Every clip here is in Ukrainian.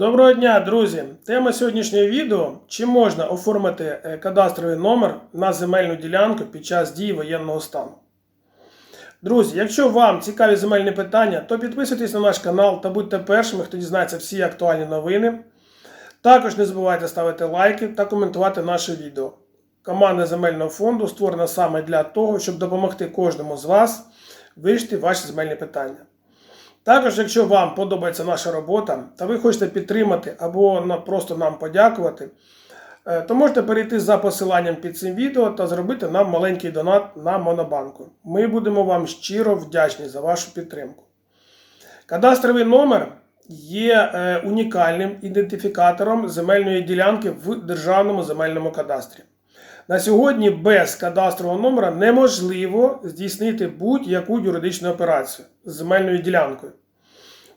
Доброго дня, друзі! Тема сьогоднішнього відео: чи можна оформити е, кадастровий номер на земельну ділянку під час дії воєнного стану. Друзі, якщо вам цікаві земельні питання, то підписуйтесь на наш канал та будьте першими, хто дізнається всі актуальні новини. Також не забувайте ставити лайки та коментувати наше відео. Команда земельного фонду створена саме для того, щоб допомогти кожному з вас вирішити ваші земельні питання. Також, якщо вам подобається наша робота та ви хочете підтримати або просто нам подякувати, е, то можете перейти за посиланням під цим відео та зробити нам маленький донат на Монобанку. Ми будемо вам щиро вдячні за вашу підтримку. Кадастровий номер є е, унікальним ідентифікатором земельної ділянки в Державному земельному кадастрі. На сьогодні без кадастрового номера неможливо здійснити будь-яку юридичну операцію з земельною ділянкою.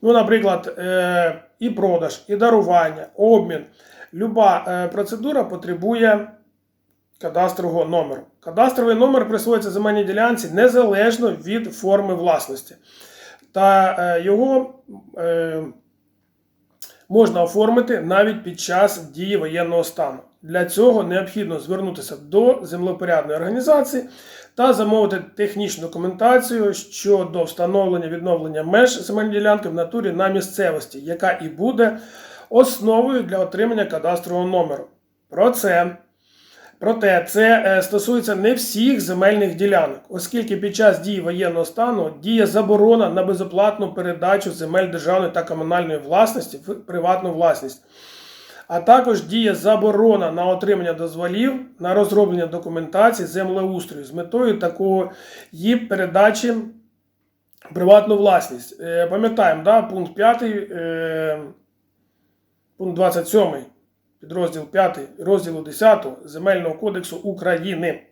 Ну, наприклад, е, і продаж, і дарування, обмін. Люба е, процедура потребує кадастрового номеру. Кадастровий номер присвоюється земельній ділянці незалежно від форми власності. Та е, його можна оформити навіть під час дії воєнного стану. Для цього необхідно звернутися до землепорядної організації та замовити технічну документацію щодо встановлення відновлення меж земельної ділянки в натурі на місцевості, яка і буде основою для отримання кадастрового номеру. Про це Проте це е, стосується не всіх земельних ділянок, оскільки під час дії воєнного стану діє заборона на безоплатну передачу земель державної та комунальної власності в приватну власність, а також діє заборона на отримання дозволів на розроблення документації землеустрою з метою такої її передачі приватну власність. Е, Пам'ятаємо, да, пункт 5, е, пункт 27 підрозділ 5 розділу 10 Земельного кодексу України.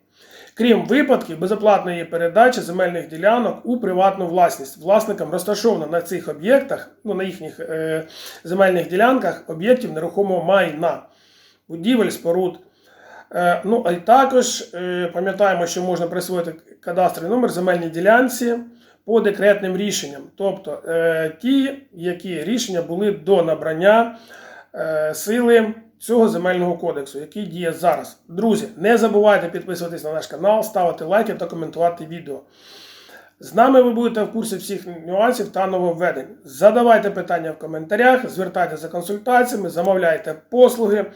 Крім випадків безоплатної передачі земельних ділянок у приватну власність власникам розташовано на цих об'єктах, ну на їхніх е, земельних ділянках об'єктів нерухомого майна, будівель, споруд. Е, ну, а й також е, пам'ятаємо, що можна присвоїти кадастровий номер земельній ділянці по декретним рішенням, тобто е, ті, які рішення були до набрання е, сили цього земельного кодексу, який діє зараз. Друзі, не забувайте підписуватись на наш канал, ставити лайки та коментувати відео. З нами ви будете в курсі всіх нюансів та нововведень. Задавайте питання в коментарях, звертайтеся за консультаціями, замовляйте послуги.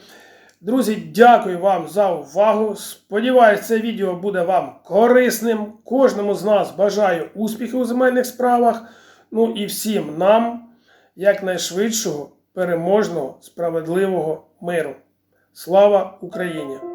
Друзі, дякую вам за увагу. Сподіваюсь, це відео буде вам корисним. Кожному з нас бажаю успіхів у земельних справах. Ну і всім нам якнайшвидшого, переможного, справедливого миру. Слава Україні!